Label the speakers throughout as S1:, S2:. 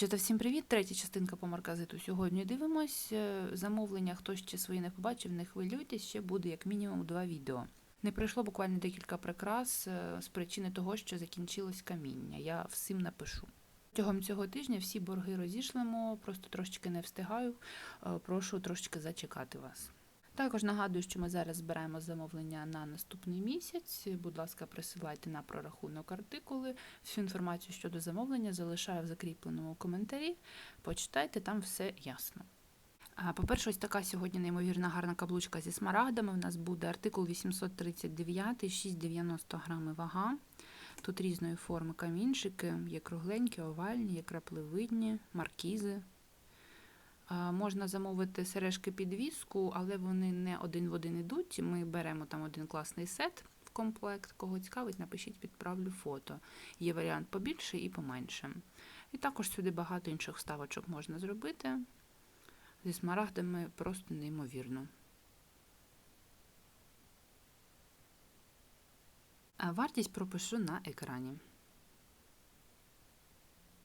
S1: Дівчата, всім привіт! Третя частинка по марказиту. Сьогодні дивимось. Е, Замовлення, хто ще свої не побачив, не хвилюйтесь, ще буде як мінімум два відео. Не пройшло буквально декілька прикрас е, з причини того, що закінчилось каміння. Я всім напишу. Протягом цього тижня всі борги розійшлемо, просто трошечки не встигаю. Е, Прошу трошечки зачекати вас. Також нагадую, що ми зараз збираємо замовлення на наступний місяць. Будь ласка, присилайте на прорахунок артикули. Всю інформацію щодо замовлення залишаю в закріпленому коментарі. Почитайте, там все ясно. По-перше, ось така сьогодні неймовірна гарна каблучка зі смарагдами. У нас буде артикул 839, 6,90 грами вага. Тут різної форми камінчики, є кругленькі, овальні, є крапливидні, маркізи. А, Можна замовити сережки підвіску, але вони не один в один ідуть. Ми беремо там один класний сет в комплект. Кого цікавить, напишіть, відправлю фото. Є варіант побільше і поменше. І також сюди багато інших вставочок можна зробити. Зі смарагдами просто неймовірно. А Вартість пропишу на екрані.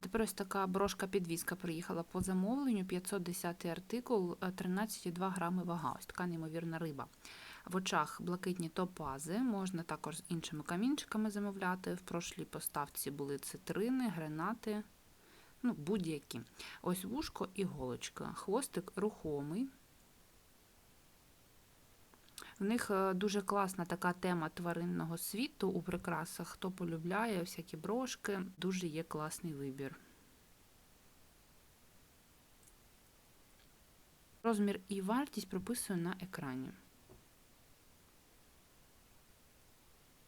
S1: Тепер ось така брошка-підвіска приїхала по замовленню. 510 артикул, е, 13,2 грами вага. Ось така неймовірна риба. В очах блакитні топази, можна також з іншими камінчиками замовляти. В прошлій поставці були цитрини, гранати, ну, будь-які. Ось вушко і голочка. Хвостик рухомий. В них е, дуже класна така тема тваринного світу у прикрасах. Хто полюбляє всякі брошки, дуже є класний вибір. Розмір і вартість прописую на екрані.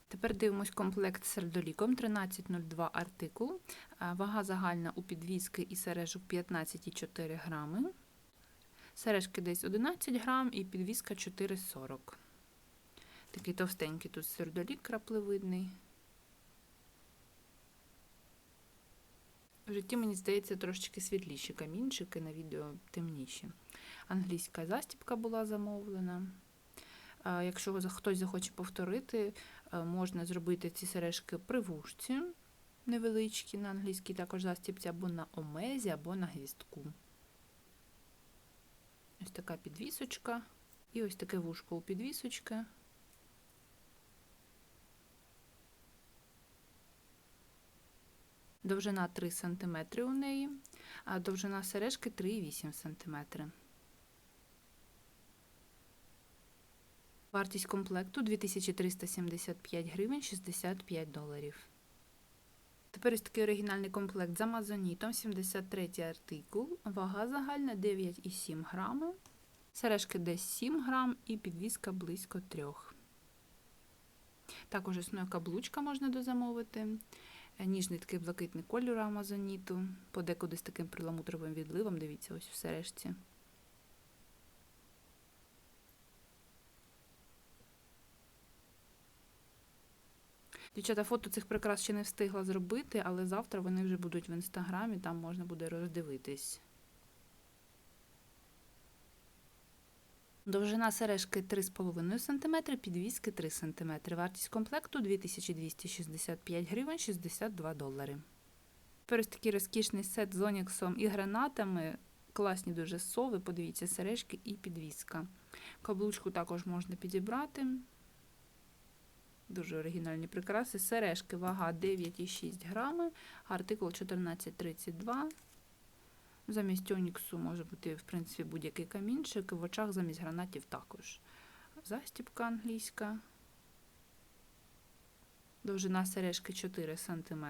S1: Тепер дивимось комплект з сердоліком 1302 артикул. Вага загальна у підвіски і сережок 15,4 грами. Сережки десь 11 грам і підвіска 4,40. Такий товстенький тут сердолік крапливидний. В житті, мені здається, трошечки світліші камінчики, на відео темніші. Англійська застібка була замовлена. Якщо хтось захоче повторити, е, можна зробити ці сережки при вушці невеличкі на англійській також застібці, або на омезі, або на гвіздку. Ось така підвісочка. І ось таке вушко у підвісочки. Довжина 3 см у неї, а довжина сережки 3,8 см. Вартість комплекту 2375 гривень 65 доларів. Тепер ось такий оригінальний комплект з амазонітом, 73 артикул, вага загальна 9,7 грами, сережки десь 7 грам і підвіска близько 3. Також існує каблучка можна дозамовити. Е, Ніжний такий блакитний кольор амазоніту, подекуди з таким приламутровим відливом, дивіться, ось в сережці. Дівчата, фото цих прикрас ще не встигла зробити, але завтра вони вже будуть в інстаграмі, там можна буде роздивитись. Довжина сережки 3,5 см, підвіски 3 см. Вартість комплекту 2265 гривень 62 долари. Тепер такий розкішний сет з оніксом і гранатами. Класні дуже сови, подивіться, сережки і підвіска. Каблучку також можна підібрати. Дуже оригінальні прикраси. Сережки, вага 9,6 грами, артикул 1432. Замість оніксу може бути, в принципі, будь-який камінчик, в очах замість гранатів також. Застібка англійська. Довжина сережки 4 см.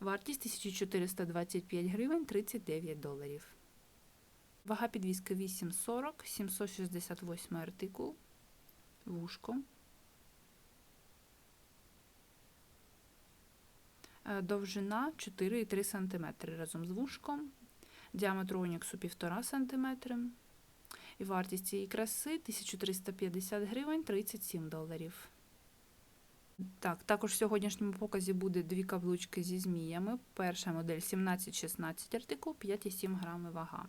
S1: Вартість 1425 гривень 39 доларів. Вага підвіски 8,40, 768 артикул вушко. Е, Довжина 4,3 см разом з вушком, діаметр оніксу 1,5 см. І вартість цієї краси 1350 гривень 37 доларів. Так, також в сьогоднішньому показі буде дві каблучки зі зміями. Перша модель 17-16 артикул, 5,7 грами вага.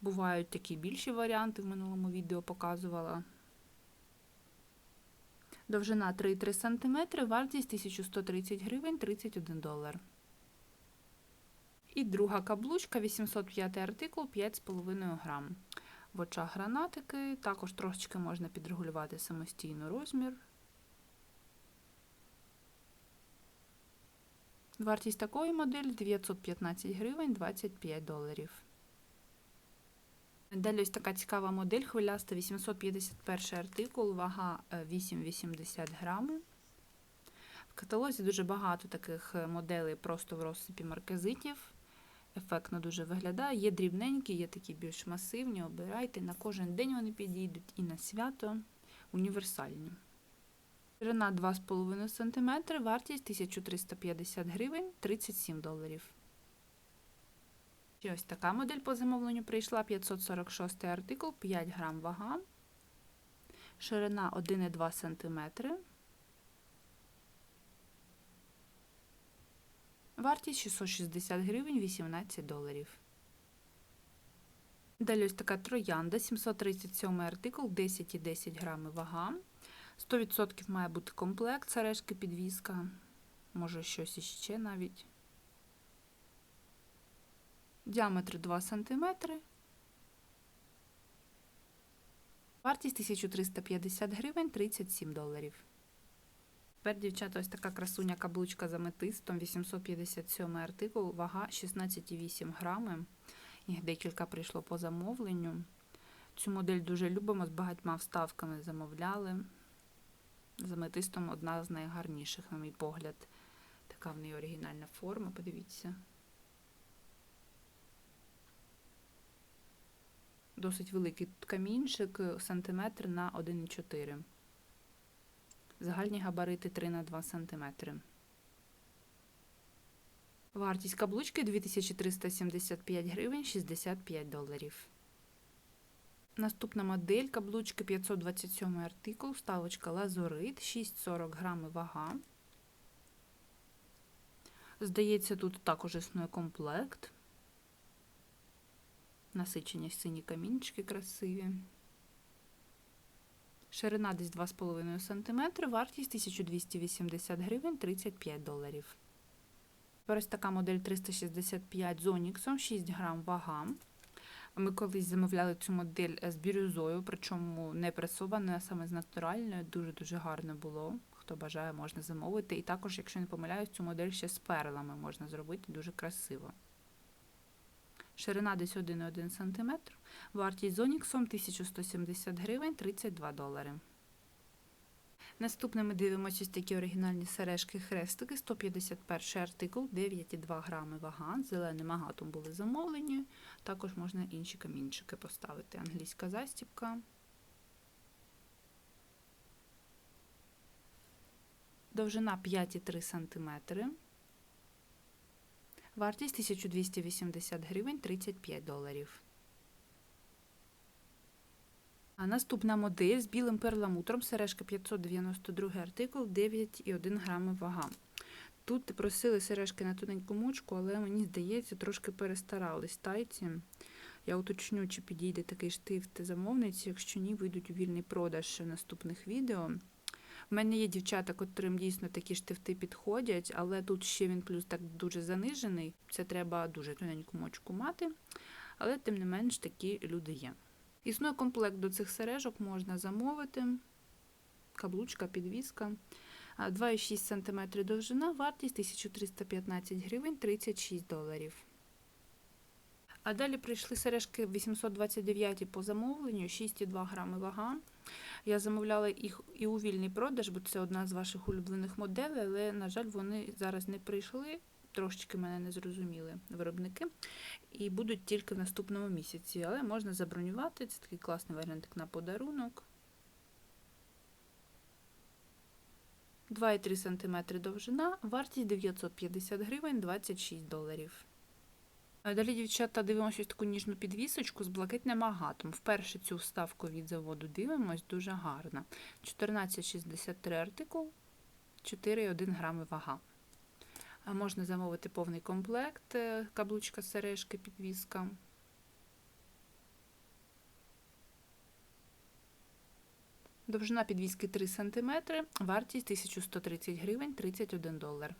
S1: Бувають такі більші варіанти, в минулому відео показувала. Довжина 3,3 см, вартість 1130 гривень 31 долар. І друга каблучка, 805 артикул, 5,5 грам. В очах гранатики, також трошечки можна підрегулювати самостійно розмір. Вартість такої моделі 915 гривень 25 доларів. Далі ось така цікава модель, хвиляста 851 артикул, вага е, 8,80 грами. В каталозі дуже багато таких е, моделей просто в розсипі марказитів. Ефектно дуже виглядає. Є дрібненькі, є такі більш масивні. Обирайте. На кожен день вони підійдуть і на свято універсальні. Ширина 2,5 см, вартість 1350 гривень 37 доларів. І ось така модель по замовленню прийшла 546 артикул, 5 грам вага, ширина 1,2 см. Вартість 660 гривень 18 доларів. Далі ось така троянда, 737 артикул, 10,10 грами вага. 100% має бути комплект, сережки, підвіска, може щось іще навіть. Діаметр 2 см. Вартість 1350 гривень 37 доларів. Тепер, дівчата, ось така красуня каблучка з аметистом, 857 артикул, вага 16,8 грами. Їх декілька прийшло по замовленню. Цю модель дуже любимо, з багатьма вставками замовляли. З аметистом одна з найгарніших, на мій погляд. Така в неї оригінальна форма, подивіться. Досить великий камінчик, сантиметр на 1,4 Загальні габарити 3 на 2 см. Вартість каблучки 2375 гривень 65 доларів. Наступна модель каблучки 527 артикул, вставочка лазурит, 6,40 грами вага. Здається, тут також існує комплект. Насичені сині камінчики красиві. Ширина десь 2,5 см, вартість 1280 гривень 35 доларів. Ось така модель 365 з оніксом, 6 грам вага. Ми колись замовляли цю модель з бірюзою, причому не пресована, а саме з натуральною. Дуже-дуже гарно було. Хто бажає, можна замовити. І також, якщо не помиляюсь, цю модель ще з перлами можна зробити дуже красиво. Ширина десь 1,1 см. Вартість з оніксом 1170 гривень 32 долари. Наступне ми дивимося такі оригінальні сережки хрестики, 151 артикул, 9,2 грами вага. Зеленим агатом були замовлені. Також можна інші камінчики поставити. Англійська застібка. Довжина 5,3 см. Вартість 1280 гривень 35 доларів. А наступна модель з білим перламутром, сережка 592 артикул, 9,1 грами вага. Тут просили сережки на тоненьку мочку, але мені здається, трошки перестарались тайці. Я уточню, чи підійде такий штифт замовниці, якщо ні, вийдуть у вільний продаж в наступних відео. У мене є дівчата, котрим дійсно такі штифти підходять, але тут ще він плюс так дуже занижений. Це треба дуже тоненьку мочку мати, але тим не менш такі люди є. Існує комплект до цих сережок, можна замовити. Каблучка, підвіска. 2,6 см довжина, вартість 1315 гривень 36 доларів. А далі прийшли сережки 829 по замовленню, 6,2 грами вага. Я замовляла їх і у вільний продаж, бо це одна з ваших улюблених моделей, але, на жаль, вони зараз не прийшли. Трошечки мене не зрозуміли виробники, і будуть тільки в наступному місяці, але можна забронювати. Це такий класний варіант на подарунок. 2,3 см довжина, вартість 950 гривень 26 доларів. Далі, дівчата, дивимося таку ніжну підвісочку з блакитним агатом. Вперше цю вставку від заводу дивимось, дуже гарна. 14,63 артикул, 4,1 грами вага. Можна замовити повний комплект, е, каблучка, сережки, підвіска. Довжина підвіски 3 см, вартість 1130 гривень 31 долар.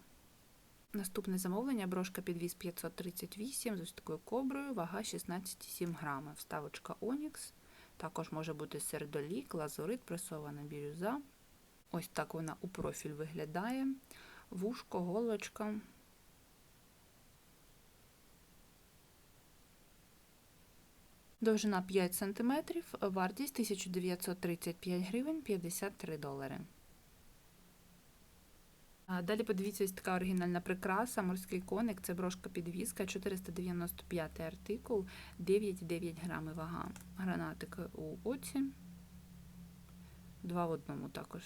S1: Наступне замовлення брошка підвіз 538 з ось такою коброю, вага 16,7 грами. Вставочка Онікс. Також може бути сердолік, лазурит, пресована бірюза. Ось так вона у профіль виглядає. Вушко, голочка. Довжина 5 см, вартість 1935 гривень 53 долари. Далі подивіться, ось така оригінальна прикраса, морський коник, це брошка підвіска, 495 артикул, 9,9 грами вага. Гранатик у оці. Два в одному також.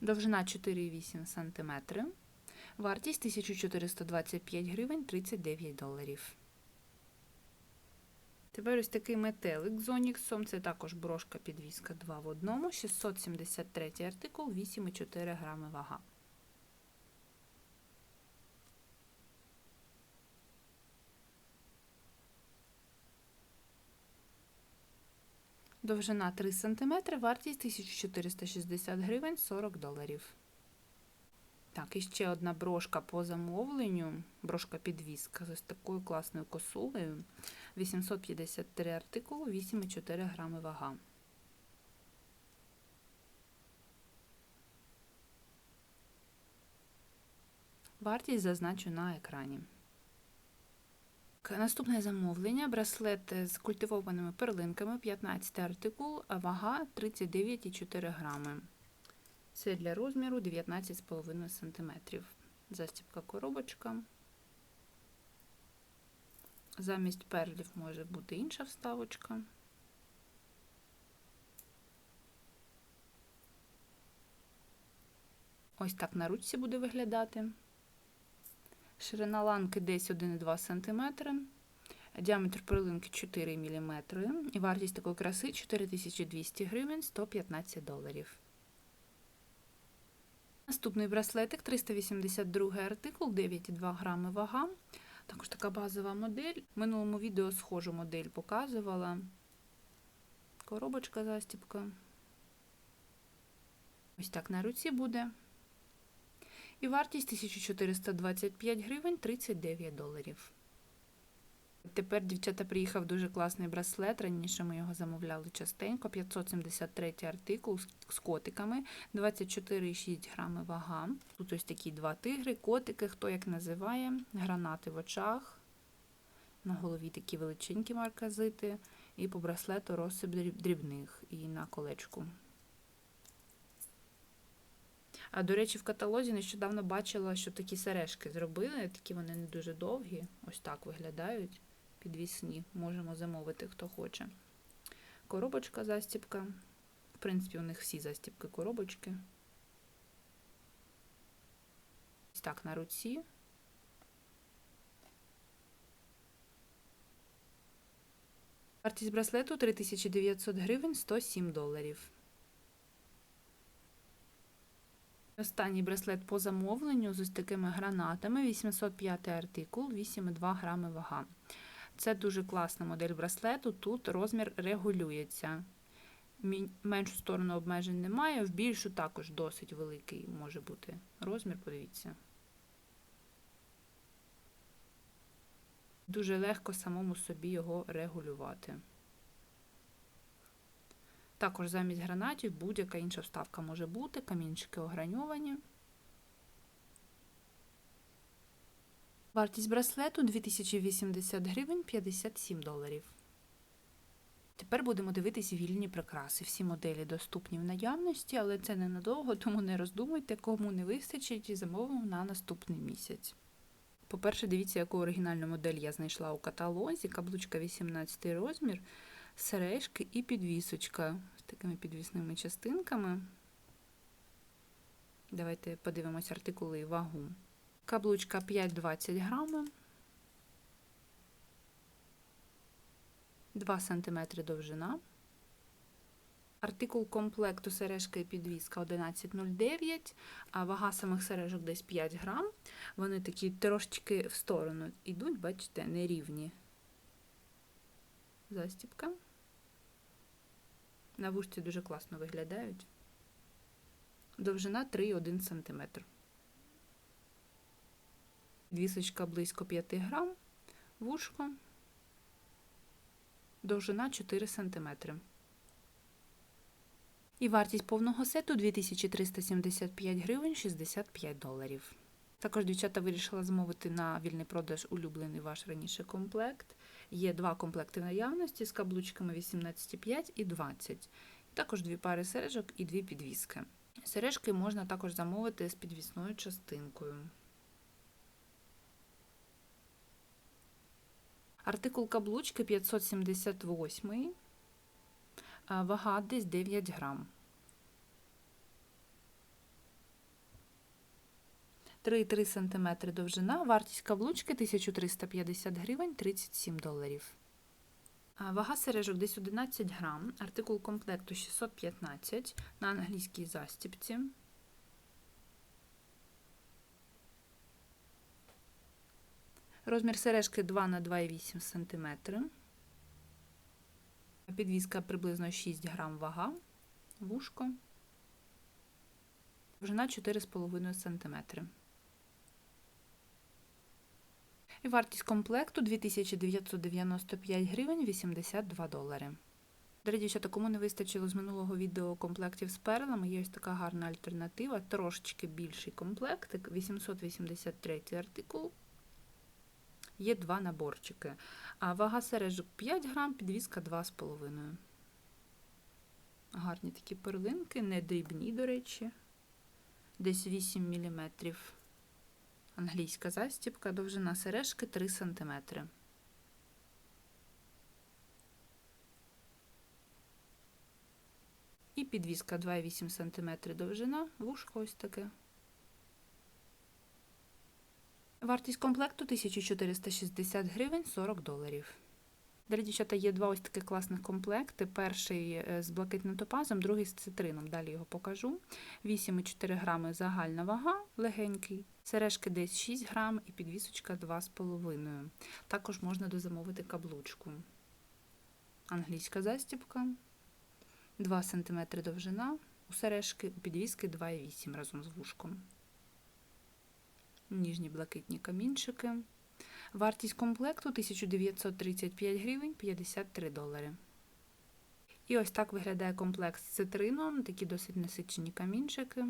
S1: Довжина 4,8 см. Вартість 1425 гривень 39 доларів. Тепер ось такий метелик з Оніксом. Це також брошка підвіска 2 в одному, 673 артикул, 8,4 грами вага. Довжина 3 см, вартість 1460 гривень 40 доларів. Так, і ще одна брошка по замовленню. Брошка підвіска з ось такою класною косулею. 853 артикулу, 8,4 грами вага. Вартість зазначу на екрані. Наступне замовлення браслет з культивованими перлинками, 15 артикул, вага 39,4 грами. Це для розміру 19,5 см. Застібка коробочка. Замість перлів може бути інша вставочка. Ось так на ручці буде виглядати. Ширина ланки десь 1,2 см, діаметр перлинки 4 мм і вартість такої краси 4200 гривень 115 доларів. Наступний браслетик 382 артикул, 9,2 грами вага. Також така базова модель. В минулому відео схожу модель показувала. Коробочка застіпка. Ось так на руці буде. І вартість 1425 гривень 39 доларів. Тепер, дівчата, приїхав дуже класний браслет. Раніше ми його замовляли частенько. 573 артикул з котиками, 24,6 грами вага. Тут ось такі два тигри, котики, хто як називає, гранати в очах. На голові такі величенькі марказити, і по браслету розсип дрібних і на колечку. А до речі, в каталозі нещодавно бачила, що такі сережки зробили, такі вони не дуже довгі, ось так виглядають підвісні. Можемо замовити, хто хоче. Коробочка застіпка. В принципі, у них всі застіпки коробочки. Ось так на руці. Вартість браслету 3900 гривень 107 доларів. Останній браслет по замовленню з ось такими гранатами. 805 артикул, 8,2 грами вага. Це дуже класна модель браслету. Тут розмір регулюється. Меншу сторону обмежень немає, в більшу також досить великий може бути розмір, подивіться. Дуже легко самому собі його регулювати. Також замість гранатів будь-яка інша вставка може бути, камінчики ограньовані. Вартість браслету 2080 гривень 57 доларів. Тепер будемо дивитись вільні прикраси. Всі моделі доступні в наявності, але це ненадовго, тому не роздумуйте, кому не вистачить і замовимо на наступний місяць. По-перше, дивіться, яку оригінальну модель я знайшла у каталозі. Каблучка 18 розмір, сережки і підвісочка з такими підвісними частинками. Давайте подивимось артикули і вагу. Каблучка 5,20 грами, 2 см довжина. Артикул комплекту сережки і підвіска 11,09, а вага самих сережок десь 5 грам. Вони такі трошечки в сторону йдуть, бачите, нерівні. Застіпка. На вушці дуже класно виглядають. Довжина 3,1 см. Вісочка близько 5 грам. Вушко. Довжина 4 см. І вартість повного сету 2375 гривень 65 доларів. Також дівчата вирішила замовити на вільний продаж улюблений ваш раніше комплект. Є два комплекти наявності з каблучками 18,5 і 20. Також дві пари сережок і дві підвіски. Сережки можна також замовити з підвісною частинкою. Артикул каблучки 578, вага десь 9 грам. 3,3 см довжина, вартість каблучки 1350 гривень 37 доларів. Вага сережок десь 11 грам, артикул комплекту 615 на англійській застіпці. Розмір сережки 2 на 2,8 см. Підвізка приблизно 6 грам вага, вушко. Довжина 4,5 см. І вартість комплекту 2995 гривень 82 долари. Дорогі дівчата, кому не вистачило з минулого відео комплектів з перлами, є ось така гарна альтернатива, трошечки більший комплектик, 883 артикул. Є два наборчики. А вага сережок 5 грам, підвізка 2,5. Гарні такі перлинки, не дрібні, до речі, десь 8 мм. Англійська застібка, довжина сережки 3 см. І підвіска 2,8 см довжина, вушко ось таке. Вартість комплекту 1460 гривень 40 доларів. Далі, дівчата, є два ось таких класних комплекти. Перший е, з блакитним топазом, другий з цитрином. Далі його покажу. 8,4 грами загальна вага, легенький. Сережки десь 6 грам і підвісочка 2,5. Також можна дозамовити каблучку. Англійська застібка. 2 см довжина. У сережки, у підвіски 2,8 разом з вушком. Ніжні блакитні камінчики. Вартість комплекту 1935 гривень 53 долари. І ось так виглядає комплект з цитрином, такі досить насичені камінчики.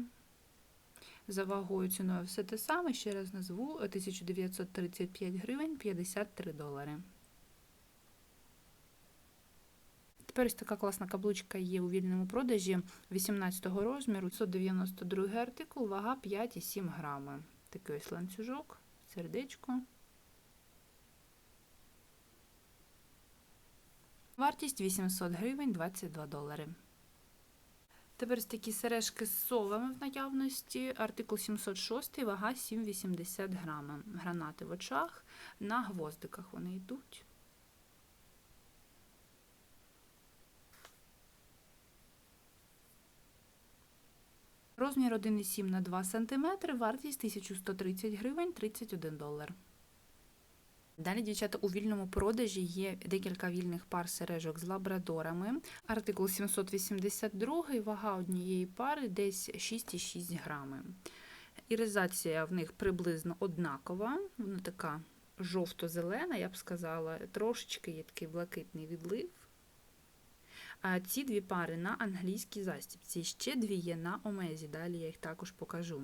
S1: За вагою ціною все те саме, ще раз назву 1935 гривень 53 долари. Тепер ось така класна каблучка є у вільному продажі 18 розміру, 192 артикул, вага 5,7 грами. Такий ось ланцюжок, сердечко. Вартість 800 гривень 22 долари. Тепер ось такі сережки з совами в наявності. Артикул 706, вага 7,80 грами. Гранати в очах. На гвоздиках вони йдуть. Розмір 1,7 на 2 см, вартість 1130 гривень 31 долар. Далі, дівчата, у вільному продажі є декілька вільних пар сережок з лабрадорами. Артикул 782, вага однієї пари десь 6,6 грами. Іризація в них приблизно однакова, вона така жовто-зелена, я б сказала, трошечки є такий блакитний відлив. А ці дві пари на англійській застібці. Ще дві є на омезі, далі я їх також покажу.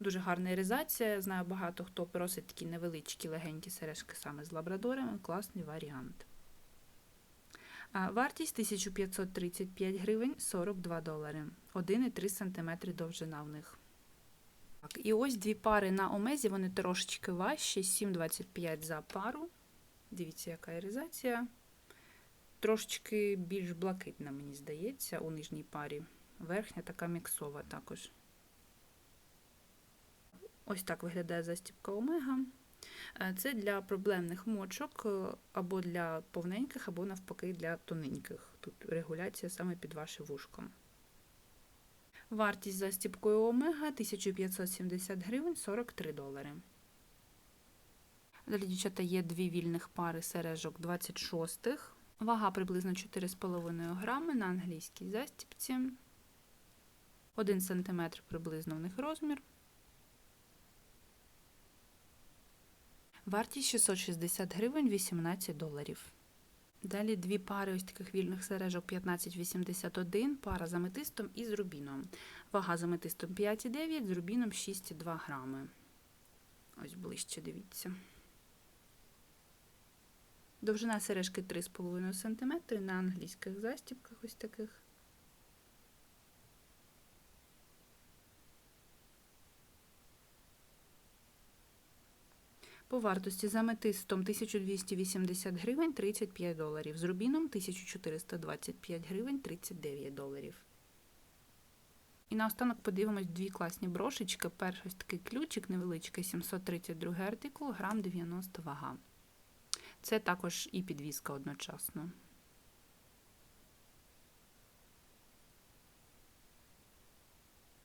S1: Дуже гарна іризація. Знаю, багато хто просить такі невеличкі легенькі сережки саме з лабрадорами. Класний варіант. Вартість 1535 гривень 42 долари. 1,3 см довжина в них. Так, І ось дві пари на омезі, вони трошечки важчі, 7,25 за пару. Дивіться, яка іризація. Трошечки більш блакитна, мені здається, у нижній парі. Верхня така міксова також. Ось так виглядає застібка омега. Е, це для проблемних мочок е, або для повненьких, або навпаки для тоненьких. Тут регуляція саме під ваше вушко. Вартість застібкою омега 1570 гривень 43 долари. Далі, дівчата, є дві вільних пари сережок 26-х. Вага приблизно 4,5 грами на англійській застіпці. 1 см приблизно в них розмір. Вартість 660 гривень 18 доларів. Далі дві пари ось таких вільних сережок 1581, пара з аметистом і з рубіном. Вага з аметистом 5,9, з рубіном 6,2 грами. Ось ближче дивіться. Довжина сережки 3,5 см на англійських застібках ось таких. По вартості з аметистом 1280 гривень 35 доларів, з рубіном 1425 гривень 39 доларів. І наостанок подивимось дві класні брошечки. Перший такий ключик невеличкий, 732 артикул, грам 90 вага. Це також і підвіска одночасно.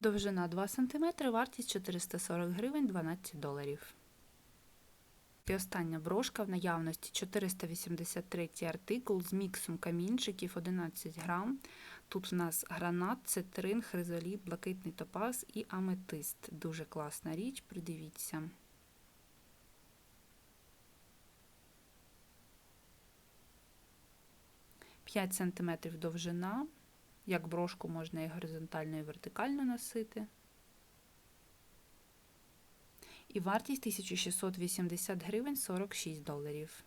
S1: Довжина 2 см, вартість 440 гривень 12 доларів. І остання брошка в наявності 483 артикул з міксом камінчиків 11 грам. Тут у нас гранат, цитрин, хризоліт, блакитний топаз і аметист. Дуже класна річ, придивіться. П'ять сантиметрів довжина. Як брошку можна і горизонтально, і вертикально носити. І вартість 1680 гривень 46 доларів.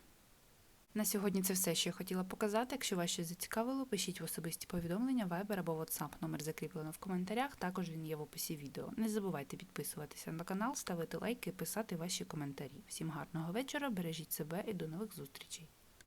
S1: На сьогодні це все, що я хотіла показати. Якщо вас щось зацікавило, пишіть в особисті повідомлення, Viber або WhatsApp. Номер закріплено в коментарях, також він є в описі відео. Не забувайте підписуватися на канал, ставити лайки і писати ваші коментарі. Всім гарного вечора, бережіть себе і до нових зустрічей!